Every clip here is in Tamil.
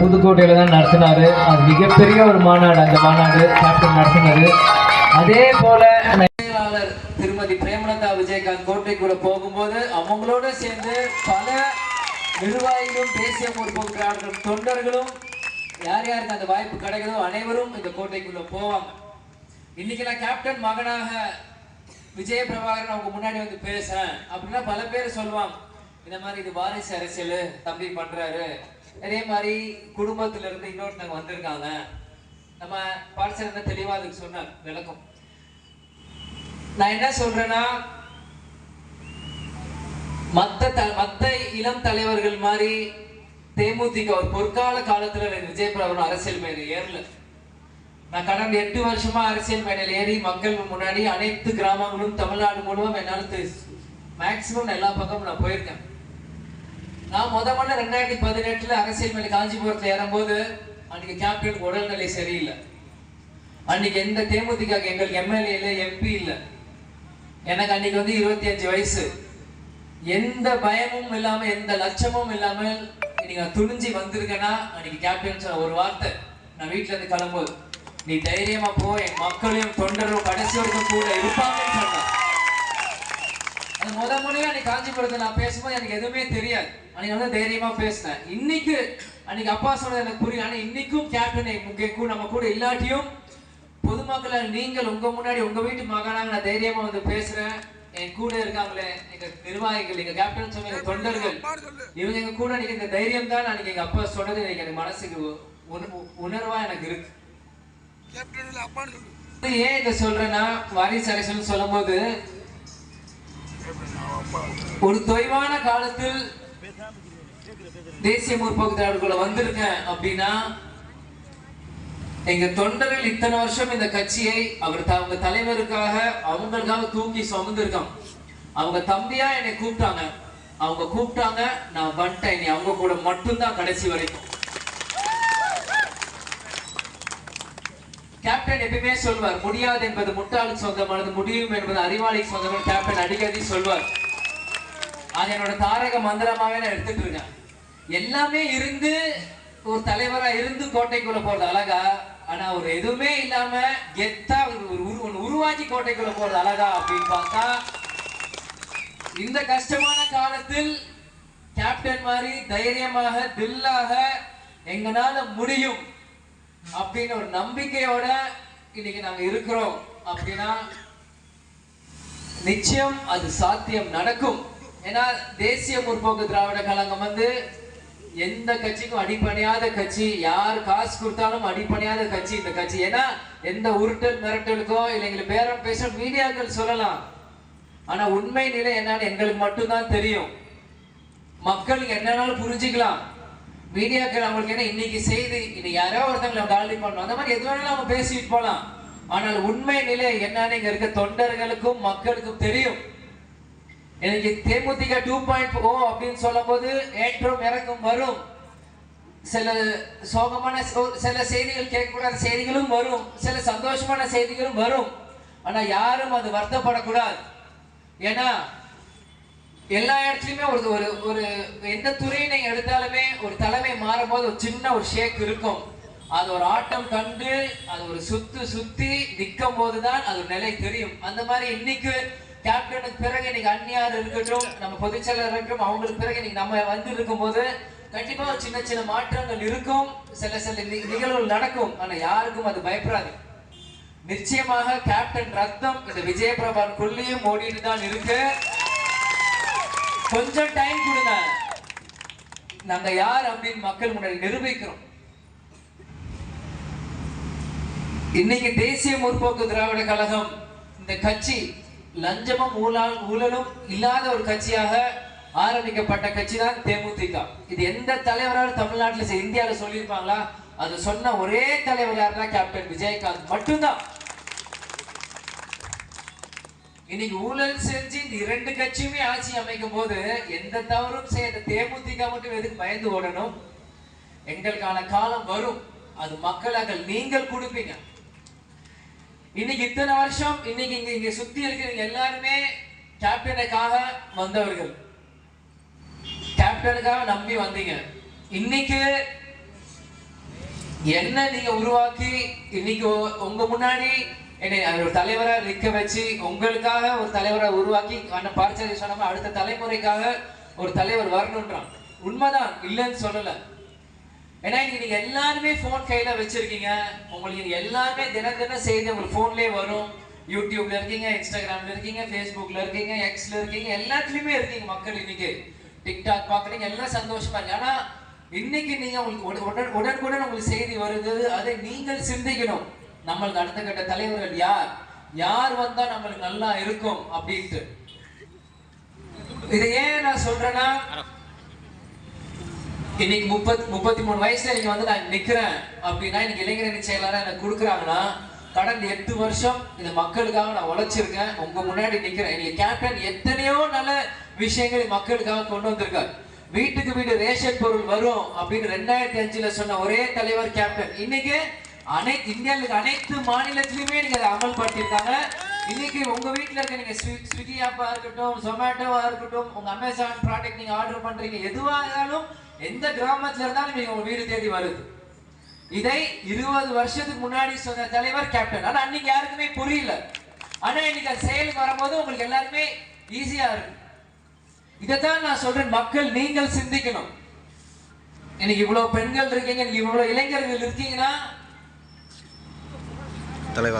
புதுக்கோட்டையில் தான் நடத்தினார். அது மிகப்பெரிய ஒரு மாநாடு அந்த மாநாடு கேப்டன் நடத்தினது. அதே போல செயலாளர் திருமதி பிரேமலதா விஜயகாந்த் கோட்டைக்குள்ளே போகும்போது அவங்களோட சேர்ந்து பல நிர்வாகிகளும் தேசிய முற்போக்கு திராவிடர்களும் தொண்டர்களும் யார் யாருக்கு அந்த வாய்ப்பு கிடைக்குதோ அனைவரும் இந்த கோட்டைக்குள்ளே போவாங்க. இன்னைக்கு நான் கேப்டன் மகனாக விஜய பிரபாகரன் அவங்க முன்னாடி வந்து பேசுறேன். அப்படின்னா பல பேர் சொல்லுவாங்க இந்த மாதிரி இது வாரிசு அரசியல் தம்பி பண்றாரு. அதே மாதிரி குடும்பத்துல இருந்து இன்னொருத்தவங்க வந்திருக்காங்க. நம்ம பாடசாலை தெளிவா அதுக்கு சொன்னார் விளக்கம். நான் என்ன சொல்றேன்னா மத்த த- மத்த இளம் தலைவர்கள் மாதிரி தேமுதிக ஒரு பொற்கால காலத்துல எனக்கு விஜய் பிரபலம் அரசியல் மேடை ஏறல. நான் கடந்த எட்டு வருஷமா அரசியல் மேடையில் ஏறி மக்கள் முன்னாடி அனைத்து கிராமங்களும் தமிழ்நாடு முழுவதும் என்னால மேக்சிமம் எல்லா பக்கமும் நான் போயிருக்கேன். நான் முத முன்ன ரெண்டாயிரத்தி பதினெட்டுல அரசியல் மேல காஞ்சிபுரத்துல ஏறும்போது அன்னைக்கு கேப்டன் உடல்நிலை சரியில்லை. அன்னைக்கு எந்த தேமுதிக எங்களுக்கு எம்எல்ஏ இல்லை எம்பி இல்லை. எனக்கு அன்னைக்கு வந்து இருபத்தி அஞ்சு வயசு. எந்த பயமும் இல்லாம எந்த லட்சமும் இல்லாமல் இன்னைக்கு நான் துணிஞ்சு வந்திருக்கேன்னா அன்னைக்கு கேப்டன் சொன்ன ஒரு வார்த்தை நான் வீட்டுல இருந்து கிளம்போது நீ தைரியமா போ என் மக்களையும் தொண்டரும் கடைசி வரைக்கும் கூட இருப்பாங்கன்னு சொன்னான் முத முறையா அன்னைக்கு காஞ்சிபுரத்துல நான் பேசும்போது எனக்கு எதுவுமே தெரியாது. அன்னைக்கு வந்து தைரியமா பேசினேன். இன்னைக்கு அன்னைக்கு அப்பா சொன்னது எனக்கு புரியல ஆனா இன்னைக்கும் கேப்டன் நம்ம கூட இல்லாட்டியும் பொதுமக்கள் நீங்கள் உங்க முன்னாடி உங்க வீட்டு மகனாக நான் தைரியமா வந்து பேசுறேன். என் கூட இருக்காங்களே எங்க நிர்வாகிகள் எங்க கேப்டன் சொன்ன தொண்டர்கள் இவங்க எங்க கூட இன்னைக்கு இந்த தைரியம் தான் அன்னைக்கு எங்க அப்பா சொன்னது. இன்னைக்கு எனக்கு மனசுக்கு உண- உணர்வா எனக்கு இருக்கு. ஏன் இதை சொல்றேன்னா வாரிசு அரசியல் சொல்லும்போது ஒரு தொய்வான காலத்தில் தேசிய முற்போக்கு திராவிடக்குள்ள வந்திருக்கேன் அப்படின்னா எங்க தொண்டர்கள் இத்தனை வருஷம் இந்த கட்சியை அவர் அவங்க தலைவருக்காக அவங்களுக்காக தூக்கி சுமந்திருக்கோம் அவங்க தம்பியா என்னை கூப்பிட்டாங்க. அவங்க கூப்பிட்டாங்க நான் வந்துட்டேன். நீ அவங்க கூட மட்டும்தான் கடைசி வரைக்கும். கேப்டன் எப்பயுமே சொல்வார் முடியாது என்பது முட்டாளுக்கு சொந்தமானது முடியும் என்பது அறிவாளிக்கு சொந்தமானது. கேப்டன் அடிக்கடி சொல்வார். அது என்னோட தாரக மந்திரமாவே நான் எடுத்துட்டு இருக்கேன். எல்லாமே இருந்து ஒரு தலைவரா இருந்து கோட்டைக்குள்ள போறது அழகா. ஆனா ஒரு எதுவுமே இல்லாம கெத்தா ஒரு உரு- உருவாக்கி கோட்டைக்குள்ள போறது அழகா அப்படின்னு பார்த்தா இந்த கஷ்டமான காலத்தில் கேப்டன் மாதிரி தைரியமாக தில்லாக எங்களால் முடியும் அப்படின்னு ஒரு நம்பிக்கையோட இன்னைக்கு நாங்க இருக்கிறோம் அப்படின்னா நிச்சயம் அது சாத்தியம் நடக்கும். ஏன்னா தேசிய முற்போக்கு திராவிட கழகம் வந்து எந்த கட்சிக்கும் அடிப்படையாத கட்சி. யார் காசு கொடுத்தாலும் அடிப்படையாத கட்சி இந்த கட்சி. ஏன்னா எந்த உருட்டல் மிரட்டலுக்கோ இல்லை எங்களுக்கு பேரம் பேச மீடியாக்கள் சொல்லலாம். ஆனா உண்மை நிலை என்னன்னு எங்களுக்கு மட்டும்தான் தெரியும். மக்களுக்கு என்னன்னாலும் புரிஞ்சுக்கலாம். மீடியாக்கள் அவங்களுக்கு என்ன இன்னைக்கு செய்தி இன்னைக்கு யாரோ ஒருத்தங்களை டாலி பண்ணணும் அந்த மாதிரி எது வேணாலும் அவங்க பேசிட்டு போகலாம். ஆனால் உண்மை நிலை என்னன்னு இங்க இருக்க தொண்டர்களுக்கும் மக்களுக்கும் தெரியும். எனக்கு தேமுதிக டூ பாயிண்ட் ஓ அப்படின்னு சொல்லும் போது ஏற்றம் இறக்கம் வரும். சில சோகமான சோ- சில செய்திகள் கேட்கக்கூடாத செய்திகளும் வரும். சில சந்தோஷமான செய்திகளும் வரும். ஆனால் யாரும் அது வருத்தப்படக்கூடாது. ஏன்னா எல்லா இடத்துலையுமே ஒரு ஒரு ஒரு எந்த துறையை நீங்கள் எடுத்தாலுமே ஒரு தலைமை மாறும் போது ஒரு சின்ன ஒரு ஷேக் இருக்கும். அது ஒரு ஆட்டம் கண்டு அது ஒரு சுத்து சுத்தி நிற்கும் போது தான் அது ஒரு நிலை தெரியும். அந்த மாதிரி இன்னைக்கு கேப்டனுக்கு பிறகு இன்னைக்கு அந்நியார் இருக்கட்டும் நம்ம பொதுச்செயலர் இருக்கட்டும் அவங்களுக்கு பிறகு இன்னைக்கு நம்ம வந்து இருக்கும்போது கண்டிப்பா சின்ன சின்ன மாற்றங்கள் இருக்கும். சில சில நிகழ்வுகள் நடக்கும். ஆனா யாருக்கும் அது பயப்படாது. நிச்சயமாக கேப்டன் ரத்தம் இந்த விஜயபிரபானுக்குள்ளேயும் ஓடிட்டு தான் இருக்கு. கொஞ்சம் டைம் கொடுங்க. நாங்க யார் அப்படின்னு மக்கள் முன்னாடி நிரூபிக்கிறோம். இன்னைக்கு தேசிய முற்போக்கு திராவிட கழகம் இந்த கட்சி லஞ்சமும் ஊழல் ஊழலும் இல்லாத ஒரு கட்சியாக ஆரம்பிக்கப்பட்ட கட்சி தான் தேமுதிக. இது எந்த தலைவராலும் தமிழ்நாட்டில் இந்தியாவில் சொல்லியிருப்பாங்களா? அது சொன்ன ஒரே தலைவர் யாருன்னா கேப்டன் விஜயகாந்த் மட்டும்தான். இன்னைக்கு ஊழல் செஞ்சு இந்த இரண்டு கட்சியுமே ஆட்சி அமைக்கும் போது எந்த தவறும் செய்யாத தேமுதிக மட்டும் எதுக்கு பயந்து ஓடணும்? எங்களுக்கான காலம் வரும். அது மக்களாக நீங்கள் கொடுப்பீங்க. இன்னைக்கு இத்தனை வருஷம் இன்னைக்கு இங்க இங்க சுத்தி இருக்கிறவங்க எல்லாருமே கேப்டனுக்காக வந்தவர்கள். கேப்டனுக்காக நம்பி வந்தீங்க. இன்னைக்கு என்ன நீங்க உருவாக்கி இன்னைக்கு உங்க முன்னாடி என்னை ஒரு தலைவரா நிற்க வச்சு உங்களுக்காக ஒரு தலைவரை உருவாக்கி பார்த்து பார்ச்சதை அடுத்த தலைமுறைக்காக ஒரு தலைவர் வரணுன்றான். உண்மைதான் இல்லைன்னு சொல்லலை. ஏன்னா இன்னைக்கு நீங்க எல்லாருமே போன் கையில வச்சிருக்கீங்க. உங்களுக்கு எல்லாருமே தின தினம் செய்தி உங்களுக்கு போன்லயே வரும். யூடியூப்ல இருக்கீங்க இன்ஸ்டாகிராம்ல இருக்கீங்க ஃபேஸ்புக்ல இருக்கீங்க எக்ஸ்ல இருக்கீங்க எல்லாத்துலயுமே இருக்கீங்க மக்கள் இன்னைக்கு. டிக்டாக் பாக்குறீங்க எல்லாம் சந்தோஷமா இருக்கு. ஆனா இன்னைக்கு நீங்க உங்களுக்கு உடன் உடனுக்குடன் உங்களுக்கு செய்தி வருது அதை நீங்கள் சிந்திக்கணும். நம்மளுக்கு அடுத்த கட்ட தலைவர்கள் யார்? யார் வந்தா நம்மளுக்கு நல்லா இருக்கும் அப்படின்ட்டு. இதை ஏன் நான் சொல்றேன்னா இன்னைக்கு முப்பத் முப்பத்தி மூணு வயசுல நீங்க வந்து நான் நிக்கிறேன் அப்படின்னா இன்னைக்கு இளைஞரணி செயலாளர் எனக்கு கொடுக்குறாங்கன்னா கடந்த எட்டு வருஷம் இந்த மக்களுக்காக நான் உழைச்சிருக்கேன். உங்க முன்னாடி நிக்கிறேன். இன்னைக்கு கேப்டன் எத்தனையோ நல்ல விஷயங்கள் மக்களுக்காக கொண்டு வந்திருக்காரு. வீட்டுக்கு வீடு ரேஷன் பொருள் வரும் அப்படின்னு ரெண்டாயிரத்தி அஞ்சுல சொன்ன ஒரே தலைவர் கேப்டன். இன்னைக்கு அனைத்து இந்தியாவில் அனைத்து மாநிலத்திலுமே நீங்க அதை அமல்படுத்தியிருக்காங்க. இன்னைக்கு உங்க வீட்டில் இருக்க நீங்க ஸ்வி- ஸ்விக்கி ஆப்பா இருக்கட்டும் ஜொமேட்டோவா இருக்கட்டும் உங்க அமேசான் ப்ராடக்ட் நீங்க ஆர்டர் பண்றீங்க. எதுவாக இருந்தாலும் எந்த கிராமத்துல இருந்தாலும் நீங்க உங்க வீடு தேடி வருது. இதை இருபது வருஷத்துக்கு முன்னாடி சொன்ன தலைவர் கேப்டன் ஆனா அன்னைக்கு யாருக்குமே புரியல. ஆனா இன்னைக்கு அது செயலுக்கு வரும்போது உங்களுக்கு எல்லாருமே ஈஸியா இருக்கு. இதைத்தான் நான் சொல்றேன். மக்கள் நீங்கள் சிந்திக்கணும். இன்னைக்கு இவ்வளவு பெண்கள் இருக்கீங்க இவ்வளவு இளைஞர்கள் இருக்கீங்கன்னா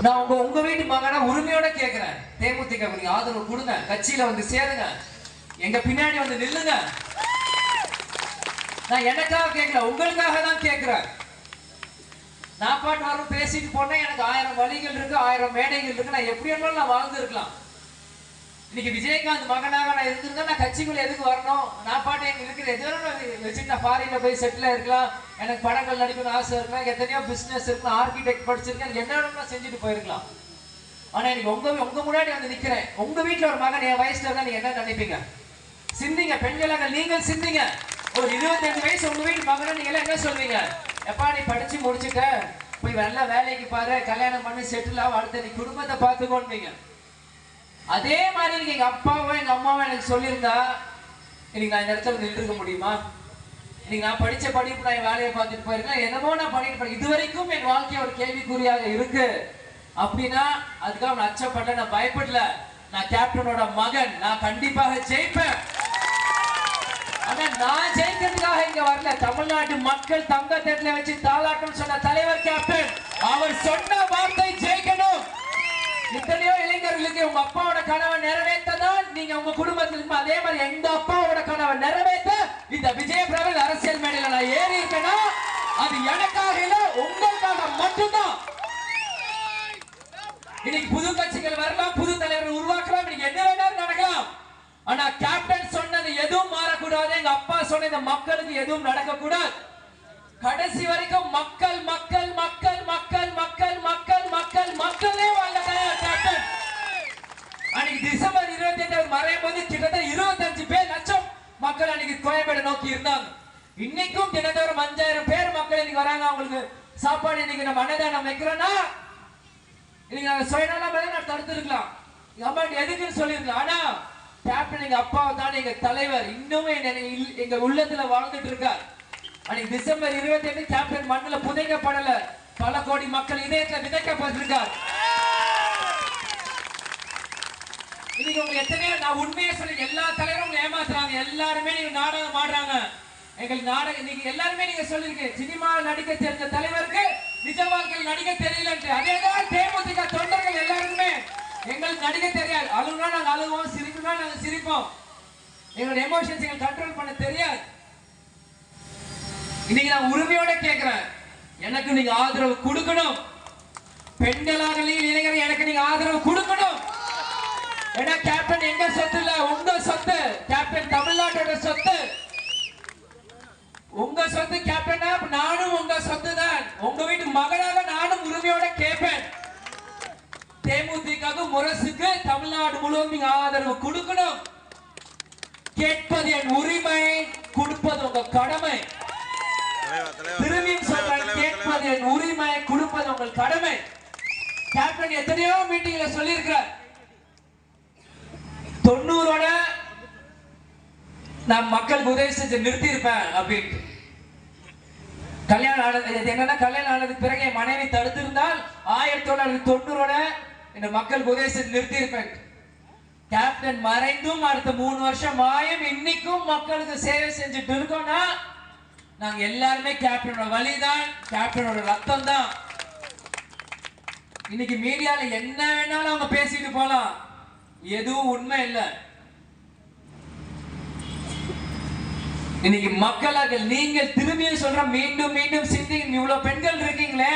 நான் உங்க உங்க வீட்டு மகனா உரிமையோட கேக்குறேன். தேமுதிக ஆதரவு கொடுங்க. கட்சியில வந்து சேருங்க. எங்க பின்னாடி வந்து நில்லுங்க. நான் எனக்காக கேட்கல உங்களுக்காக தான் கேட்கிறேன். நான் பாட்டு வரும் பேசிட்டு போனேன். எனக்கு ஆயிரம் வழிகள் இருக்கு ஆயிரம் மேடைகள் இருக்கு. நான் எப்படி வேணாலும் நான் வாழ்ந்துருக்கலாம் இன்னைக்கு விஜயகாந்த் மகனாக நான் இருந்திருந்தா நான் கட்சிக்குள்ள எதுக்கு வரணும்? நான் பாட்டு எங்க இருக்கிற எது சின்ன வச்சுட்டு நான் ஃபாரின்ல போய் செட்டில் இருக்கலாம். எனக்கு படங்கள் நடிக்கணும்னு ஆசை இருக்கலாம். எத்தனையோ பிசினஸ் இருக்கும் ஆர்கிடெக்ட் படிச்சிருக்கேன். என்ன வேணும்னா செஞ்சுட்டு போயிருக்கலாம். ஆனா இன்னைக்கு உங்க உங்க முன்னாடி வந்து நிக்கிறேன். உங்க வீட்டுல ஒரு மகன் என் வயசுல இருந்தா நீங்க என்ன நினைப்பீங்க? சிந்திங்க பெண்களாக நீங்கள் சிந்திங்க. ஒரு இருபத்தஞ்சு வயசு உங்க வீட்டு மகனை நீங்க எல்லாம் என்ன சொல்வீங்க எப்பா நீ படிச்சு முடிச்சுட்ட. போய் நல்ல வேலைக்கு பாரு கல்யாணம் பண்ணி செட்டில் ஆகும் அடுத்த நீ குடும்பத்தை பார்த்துக்கோன்னீங்க அதே மாதிரி நீங்க எங்க அப்பாவும் எங்க அம்மாவும் எனக்கு சொல்லியிருந்தா இன்னைக்கு நான் இந்த இடத்துல நின்றுக்க முடியுமா? இன்னைக்கு நான் படிச்ச படிப்பு நான் என் வேலையை பார்த்துட்டு போயிருக்கேன். என்னமோ நான் பண்ணிட்டு இது வரைக்கும் என் வாழ்க்கை ஒரு கேள்விக்குறியாக இருக்கு. அப்படின்னா அதுக்காக நான் அச்சப்படல நான் பயப்படல. நான் கேப்டனோட மகன். நான் கண்டிப்பாக ஜெயிப்பேன். ஆனா நான் ஜெயிக்கிறதுக்காக இங்க வரல. தமிழ்நாட்டு மக்கள் தங்க தட்டுல வச்சு தாளாட்டம் சொன்ன தலைவர் கேப்டன் அவர் சொன்ன வார்த்தை ஜெயிக்கணும். எத்தனையோ இளைஞர்களுக்கு உங்க அப்பாவோட கனவை நிறைவேற்றதான் நீங்க உங்க குடும்பத்தில் இருக்கும். அதே மாதிரி எங்க அப்பாவோட கனவை நிறைவேற்ற இந்த விஜய பிரபல் அரசியல் மேடையில நான் ஏறி இருக்கேன்னா அது எனக்காக இல்ல உங்களுக்காக மட்டும்தான். இன்னைக்கு புது கட்சிகள் வரலாம் புது தலைவர் உருவாக்கலாம் இன்னைக்கு என்ன வேணாலும் நடக்கலாம். ஆனா கேப்டன் சொன்னது எதுவும் மாறக்கூடாது. எங்க அப்பா சொன்ன இந்த மக்களுக்கு எதுவும் நடக்கக்கூடாது. கடைசி வரைக்கும் மக்கள் மக்கள் மக்கள் மக்கள் மக்கள் மக்கள் மக்கள் மக்களே வாழ்ந்த கேப்டன் அன்னைக்கு டிசம்பர் இருபத்தி எட்டு அவர் மறையும் போது கிட்டத்தட்ட இருபத்தஞ்சு பேர் லட்சம் மக்கள் அன்னைக்கு கோயம்பேடு நோக்கி இருந்தாங்க. இன்னைக்கும் தினத்தோறும் அஞ்சாயிரம் பேர் மக்கள் இன்னைக்கு வராங்க. அவங்களுக்கு சாப்பாடு இன்னைக்கு நம்ம அன்னதானம் வைக்கிறோம்னா இன்னைக்கு நாங்க சுயநலம் நான் தடுத்துருக்கலாம். எதுக்குன்னு சொல்லிருக்கலாம் ஆனா கேப்டன் எங்க அப்பா தான் எங்க தலைவர் இன்னுமே இல்- எங்க உள்ளத்துல வாழ்ந்துட்டு இருக்கார். அன்னைக்கு டிசம்பர் இருபத்தி எட்டு கேப்டன் மண்ணில் புதைக்கப்படல. பல கோடி மக்கள் இதயத்துல விதைக்கப்பட்டிருக்கார் இன்னைக்கு உங்க எத்தனையோ நான் உண்மையை சொல்லி எல்லா தலைவரும் ஏமாத்துறாங்க. எல்லாருமே நீங்க நாடகம் ஆடுறாங்க. எங்கள் நாடகம் இன்னைக்கு எல்லாருமே நீங்க சொல்லிருக்கீங்க சினிமாவில் நடிக்க தெரிஞ்ச தலைவருக்கு நிஜ வாழ்க்கையில் நடிக்க தெரியலன்ட்டு. அதேதான் தேமுதிக தொண்டர்கள் எல்லாருக்குமே. எங்களுக்கு நடிக்க தெரியாது. அழுகுனா நாங்கள் அழுகுவோம் சிரிக்கணும்னா நாங்கள் சிரிப்போம். எங்களோட எமோஷன்ஸ் எங்களுக்கு கண்ட்ரோல் பண்ண தெரியாது. இன்னைக்கு நான் உரிமையோட கேட்கிறேன் எனக்கு நீங்க ஆதரவு கொடுக்கணும். பெண்களாக இளைஞர் எனக்கு நீங்க ஆதரவு கொடுக்கணும். ஏன்னா கேப்டன் எங்க சொத்து இல்ல? உங்க சொத்து. கேப்டன் தமிழ்நாட்டோட சொத்து. உங்க சொத்து கேப்டனா நானும் உங்க சொத்து தான் உங்க வீட்டு மகனாக நானும் உரிமையோட கேட்பேன் தேமுதிக முரசுக்கு தமிழ்நாடு முழுவதும் நீங்க ஆதரவு கொடுக்கணும். கேட்பது என் உரிமை கொடுப்பது உங்க கடமை. திரும்பியும் சொல்றேன் கேட்பது என் உரிமை கொடுப்பது உங்கள் கடமை. கேப்டன் எத்தனையோ மீட்டிங்ல சொல்லியிருக்கிறார். தொண்ணூறோட நான் மக்களுக்கு உதவி செஞ்சு நிறுத்தி இருப்பேன் அப்படின்ட்டு. கல்யாணம் ஆனது என்னன்னா கல்யாணம் ஆனதுக்கு பிறகு என் மனைவி தடுத்திருந்தால் ஆயிரத்தி தொள்ளாயிரத்தி தொண்ணூறோட இந்த மக்கள் உதயசத்தை நிறுத்தி இருப்பேன் கேப்டன் மறைந்தும் அடுத்த மூணு வருஷம் ஆயும் இன்னைக்கும் மக்களுக்கு சேவை செஞ்சுட்டு இருக்கோம்னா நாங்க எல்லாருமே கேப்டனோட வழிதான் கேப்டனோட ரத்தம் தான் இன்னைக்கு மீடியால என்ன வேணாலும் அவங்க பேசிட்டு போலாம் எதுவும் உண்மை இல்லை இன்னைக்கு மக்களாக நீங்கள் திரும்பியும் சொல்ற மீண்டும் மீண்டும் சிந்திங்க இவ்வளவு பெண்கள் இருக்கீங்களே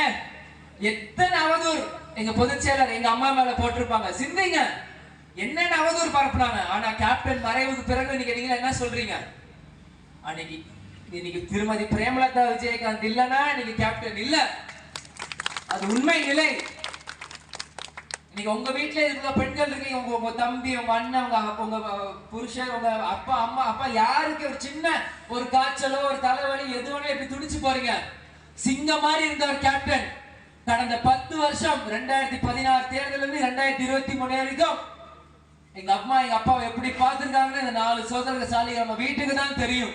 எத்தனை அவதூறு? எங்க பொதுச் செயலர் எங்க அம்மா மேல போட்டிருப்பாங்க. சிந்திங்க. என்னென்ன அவதூறு பரப்புனாங்க? ஆனா கேப்டன் மறைவுக்கு பிறகு நீங்க நீங்க என்ன சொல்றீங்க? அன்னைக்கு இன்னைக்கு திருமதி பிரேமலதா விஜயகாந்த் இல்லைன்னா இன்னைக்கு கேப்டன் இல்ல. அது உண்மை நிலை. இன்னைக்கு உங்க வீட்டுல இருக்கிற பெண்கள் இருக்கீங்க. உங்க உங்க தம்பி உங்க அண்ணன் உங்க அப்பா, உங்க புருஷன் உங்க அப்பா அம்மா அப்பா யாருக்கு ஒரு சின்ன ஒரு காய்ச்சலோ ஒரு தலைவலி எது வேணா இப்படி துடிச்சு போறீங்க. சிங்கம் மாதிரி இருந்த ஒரு கேப்டன் கடந்த பத்து வருஷம் ரெண்டாயிரத்தி பதினாறு தேர்தல் இருந்து ரெண்டாயிரத்தி இருபத்தி மூணு வரைக்கும் எங்க அம்மா எங்க அப்பாவை எப்படி பார்த்துருக்காங்கன்னு இந்த நாலு சோதரக சாலைகள் நம்ம வீட்டுக்கு தான் தெரியும்.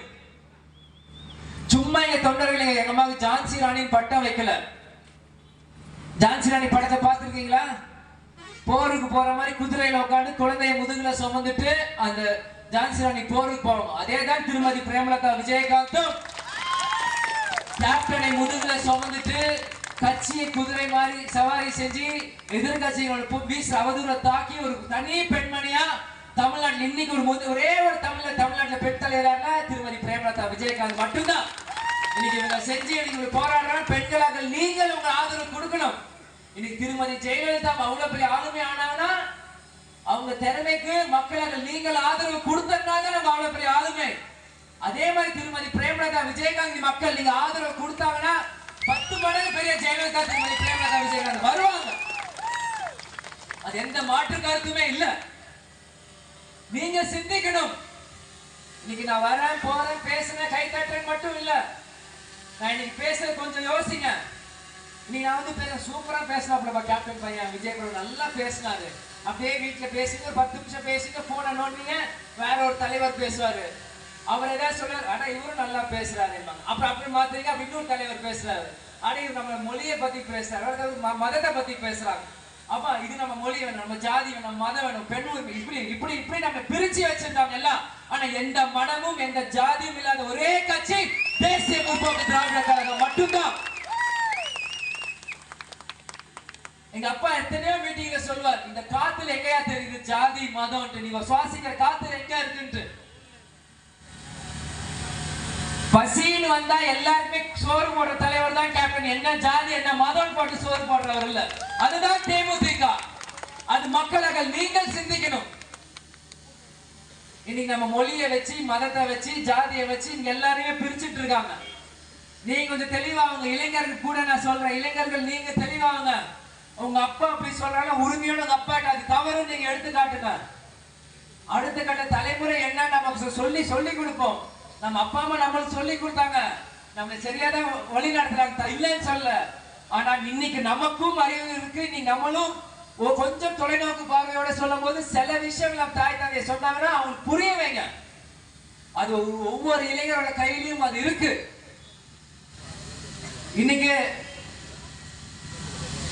சும்மா எங்க தொண்டர்கள் எங்க அம்மாவுக்கு ஜான்சி ராணின்னு பட்டம் வைக்கல. ஜான்சி ராணி படத்தை பார்த்துருக்கீங்களா? போருக்கு போற மாதிரி குதிரையில உட்காந்து குழந்தைய முதுகுல சுமந்துட்டு அந்த ஜான்சி ராணி போருக்கு போகணும். அதே தான் திருமதி பிரேமலதா விஜயகாந்தும். கேப்டனை முதுகுல சுமந்துட்டு கட்சியை குதிரை மாதிரி சவாரி செஞ்சு எதிர்கட்சிகளோட பு- வீச அவதூற தாக்கி ஒரு தனி பெண்மணியா தமிழ்நாட்டில் இன்னைக்கு ஒரு ஒரே ஒரு தமிழ தமிழ்நாட்டில் பெண் தலைவராக திருமதி பிரேமலதா விஜயகாந்த் மட்டும்தான். இன்னைக்கு இவங்க செஞ்சு இன்னைக்கு போராடுறாங்க. பெண்களாக நீங்கள் உங்க ஆதரவு கொடுக்கணும். இன்னைக்கு திருமதி ஜெயலலிதா அவ்வளவு பெரிய ஆளுமை ஆனாங்கன்னா அவங்க திறமைக்கு மக்களாக நீங்கள் ஆதரவு கொடுத்தாங்க நம்ம அவ்வளவு பெரிய ஆளுமை. அதே மாதிரி திருமதி பிரேமலதா விஜயகாந்தி மக்கள் நீங்க ஆதரவு கொடுத்தாங்கன்னா பத்து மடங்கு பெரிய ஜெயலலிதா திருமதி பிரேமலதா விஜயகாந்த் வருவாங்க. அது எந்த மாற்று கருத்துமே இல்ல. நீங்க சிந்திக்கணும். இன்னைக்கு நான் வரேன் போறேன் பேசுறேன் கை தட்டுறேன் மட்டும் இல்ல. நான் இன்னைக்கு பேசுறது கொஞ்சம் யோசிங்க. நீ நான் வந்து பேச சூப்பரா பேசினாப்லப்பா கேப்டன் பையன் விஜய் பிரபு நல்லா பேசினாரு. அப்படியே வீட்டுல பேசிங்க ஒரு பத்து நிமிஷம் பேசிங்க போன நோண்டிங்க வேற ஒரு தலைவர் பேசுவாரு. அவர் ஏதாவது சொல்றாரு ஆனா இவரும் நல்லா பேசுறாரு அப்புறம் அப்படி மாத்துறீங்க அப்ப இன்னொரு தலைவர் பேசுறாரு. ஆனா இவர் நம்ம மொழியை பத்தி பேசுறாரு. ம- மதத்தை பத்தி பேசுறாங்க அப்பா இது நம்ம மொழி வேணும் நம்ம ஜாதி வேணும் மதம் வேணும் பெண் உரிமை இப்படி இப்படி இப்படி நம்ம பிரிச்சு வச்சிருந்தாங்க எல்லாம். ஆனா எந்த மனமும் எந்த ஜாதியும் இல்லாத ஒரே கட்சி தேசிய முற்போக்கு திராவிட கழகம் மட்டும்தான். எங்க அப்பா எத்தனையோ மீட்டிங்ல சொல்லுவார் இந்த காத்துல எங்கயா தெரியுது? ஜாதி மதம் நீங்க சுவாசிக்கிற காத்துல எங்க இருக்குன்ட்டு. பசின்னு வந்தா எல்லாருமே சோறு போடுற தலைவர் தான் கேப்டன் என்ன ஜாதி என்ன மதம் போட்டு சோறு போடுறவர் இல்ல. அதுதான் தேமுதிக. அது மக்களகள் நீங்கள் சிந்திக்கணும். இன்னைக்கு நம்ம மொழியை வச்சு மதத்தை வச்சு ஜாதியை வச்சு இங்க எல்லாரையுமே பிரிச்சுட்டு இருக்காங்க. நீங்க கொஞ்சம் தெளிவாங்க இளைஞர்கள் கூட நான் சொல்றேன். இளைஞர்கள் நீங்க தெளிவாங்க உங்க அப்பா அப்படி சொல்றாங்க. உரிமையோட உங்க அப்பா அது தவறு. நீங்க எடுத்து காட்டுங்க அடுத்த கட்ட தலைமுறை என்ன நமக்கு சொல்லி சொல்லி கொடுப்போம். நம்ம அப்பா அம்மா நம்மளுக்கு சொல்லி கொடுத்தாங்க. நம்மளை சரியான வழி நடத்துறாங்க. இல்லைன்னு சொல்ல ஆனா இன்னைக்கு நமக்கும் அறிவு இருக்கு. நீ நம்மளும் கொஞ்சம் தொலைநோக்கு பார்வையோட சொல்லும் போது சில விஷயங்கள் நம்ம தாய் தந்தைய சொன்னாங்கன்னா அவங்களுக்கு புரிய வைங்க. அது ஒவ்வொரு- இளைஞரோட கையிலையும் அது இருக்கு. இன்னைக்கு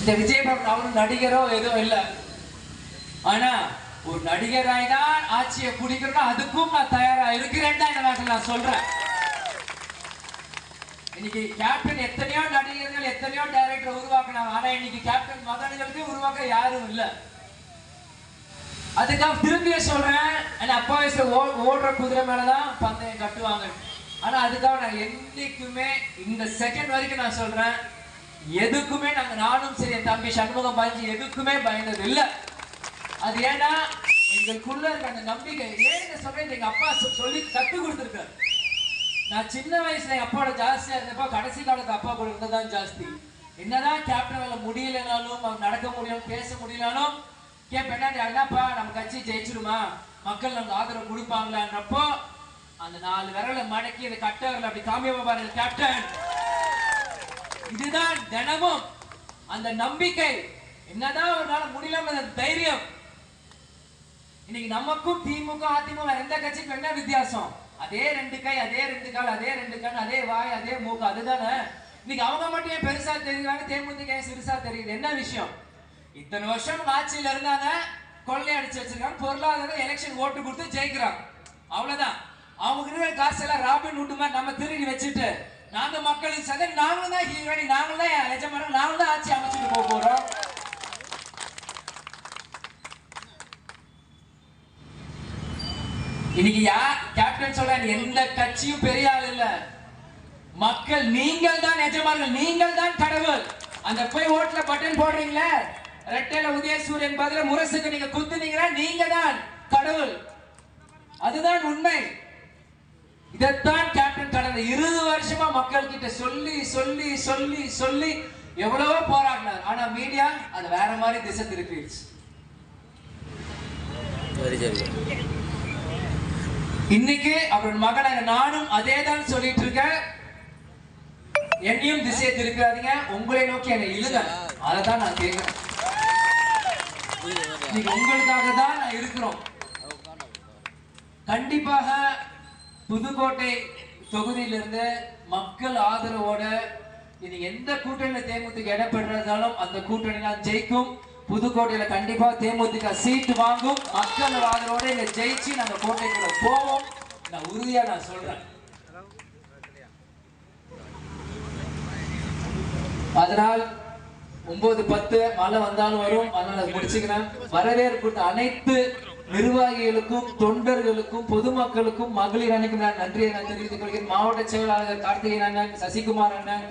இந்த விஜய் அவரும் நடிகரோ எதுவும் இல்லை. ஆனா ஒரு நடிகராய் தான் ஆட்சியை பிடிக்கணும் அதுக்கும் நான் தயாரா இருக்கிறேன் தான் இந்த நாட்டில் நான் சொல்றேன். இன்னைக்கு கேப்டன் எத்தனையோ நடிகர்கள் எத்தனையோ டைரக்டர் உருவாக்கினாங்க. ஆனா இன்னைக்கு கேப்டன் மதனிகளுக்கு உருவாக்க யாரும் இல்ல. அதுக்காக திரும்பிய சொல்றேன். அப்பா வயசுல ஓ- ஓடுற குதிரை மேலதான் பந்தயம் கட்டுவாங்க. ஆனா அதுக்காக நான் என்னைக்குமே இந்த செகண்ட் வரைக்கும் நான் சொல்றேன். எதுக்குமே நாங்க நானும் சரி என் தம்பி சண்முகம் பாஞ்சி எதுக்குமே பயந்தது இல்லை அது ஏன்னா எங்களுக்குள்ள இருக்க அந்த நம்பிக்கை. ஏன்னு சொல்றேன் எங்க அப்பா சொ- சொல்லி கத்து கொடுத்துருக்காரு? நான் சின்ன வயசுல எங்க அப்பாவோட ஜாஸ்தியா இருந்தப்போ கடைசி காலத்து அப்பா கூட இருந்ததான் ஜாஸ்தி. என்னதான் கேப்டன் வேலை முடியலனாலும் அவங்க நடக்க முடியும் பேச முடியலனாலும் கேப்ப என்னப்பா நம்ம கட்சி ஜெயிச்சிருமா? மக்கள் நமக்கு ஆதரவு கொடுப்பாங்களான்றப்போ அந்த நாலு விரலை மடக்கி அந்த கட்ட அப்படி காமிய பாருங்க கேப்டன் இதுதான் தினமும் அந்த நம்பிக்கை. என்னதான் ஒரு நாள் முடியலாம தைரியம். இன்னைக்கு நமக்கும் திமுக அதிமுக எந்த கட்சிக்கும் என்ன வித்தியாசம்? அதே ரெண்டு கை அதே ரெண்டு கால் அதே ரெண்டு கண் அதே வாய் அதே மூக்கு அதுதானே? இன்னைக்கு அவங்க மட்டும் ஏன் பெருசா தெரியுறாங்க தேமுதிக சிறுசா தெரியுது? என்ன விஷயம்? இத்தனை வருஷம் ஆட்சியில் இருந்தாங்க கொள்ளை அடிச்சு வச்சிருக்காங்க பொருளாதார எலெக்ஷன் ஓட்டு கொடுத்து ஜெயிக்கிறாங்க. அவ்வளவுதான். அவங்க இருக்கிற காசெல்லாம் ராபின் விட்டு மாதிரி நம்ம திருடி வச்சுட்டு நாங்க மக்களுக்கு சதவீதம் நாங்களும் தான் ஹீரோனி நாங்களும் தான் எஜமானம் நாங்களும் தான் ஆட்சி அமைச்சிட்டு போக போறோம். இன்னைக்கு யார் கேப்டன் சொல்ற எந்த கட்சியும் பெரிய ஆள் இல்ல. மக்கள் நீங்கள் தான் எஜமானர்கள் நீங்கள் தான் கடவுள். அந்த போய் ஓட்டுல பட்டன் போடுறீங்களே? ரெட்டையில உதயசூரியன் பதில முரசுக்கு நீங்க குத்துனீங்கன்னா நீங்க தான் கடவுள். அதுதான் உண்மை. இதைத்தான் கேப்டன் கடந்த இருபது வருஷமா மக்கள் கிட்ட சொல்லி சொல்லி சொல்லி சொல்லி எவ்வளவோ போராடினார். ஆனா மீடியா அது வேற மாதிரி திசை திருப்பிடுச்சு. சரி சரி. இன்னைக்கு அவரோட மகனாக நானும் அதே தான் சொல்லிட்டு இருக்கேன். என்னையும் திசையை திருக்காதீங்க. உங்களை நோக்கி என்னை இழுங்க. அதை தான் நான் கேட்கிறேன். இன்னைக்கு உங்களுக்காக தான் நான் இருக்கிறோம். கண்டிப்பாக புதுக்கோட்டை தொகுதியிலிருந்து மக்கள் ஆதரவோட இது எந்த கூட்டணியில தேமுதிக இடப்படுறதாலும் அந்த கூட்டணி தான் ஜெயிக்கும். புதுக்கோட்டையில கண்டிப்பா தேமுதிக சீட் வாங்கும். மக்கள் ஆதரவோட இங்க ஜெயிச்சு நம்ம கோட்டைக்குள்ள போவோம். நான் உறுதியா நான் சொல்றேன். அதனால் ஒன்பது பத்து மழை வந்தாலும் வரும். அதனால அதை முடிச்சுக்கிறேன். வரவேற்பு அனைத்து நிர்வாகிகளுக்கும் தொண்டர்களுக்கும் பொதுமக்களுக்கும் மகளிர் அணிக்கும் நான் நன்றியை நான் தெரிவித்துக் கொள்கிறேன். மாவட்ட செயலாளர் கார்த்திகேயன் அண்ணன் சசிகுமார் அண்ணன்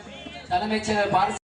தலைமைச் செயலர் பாரதி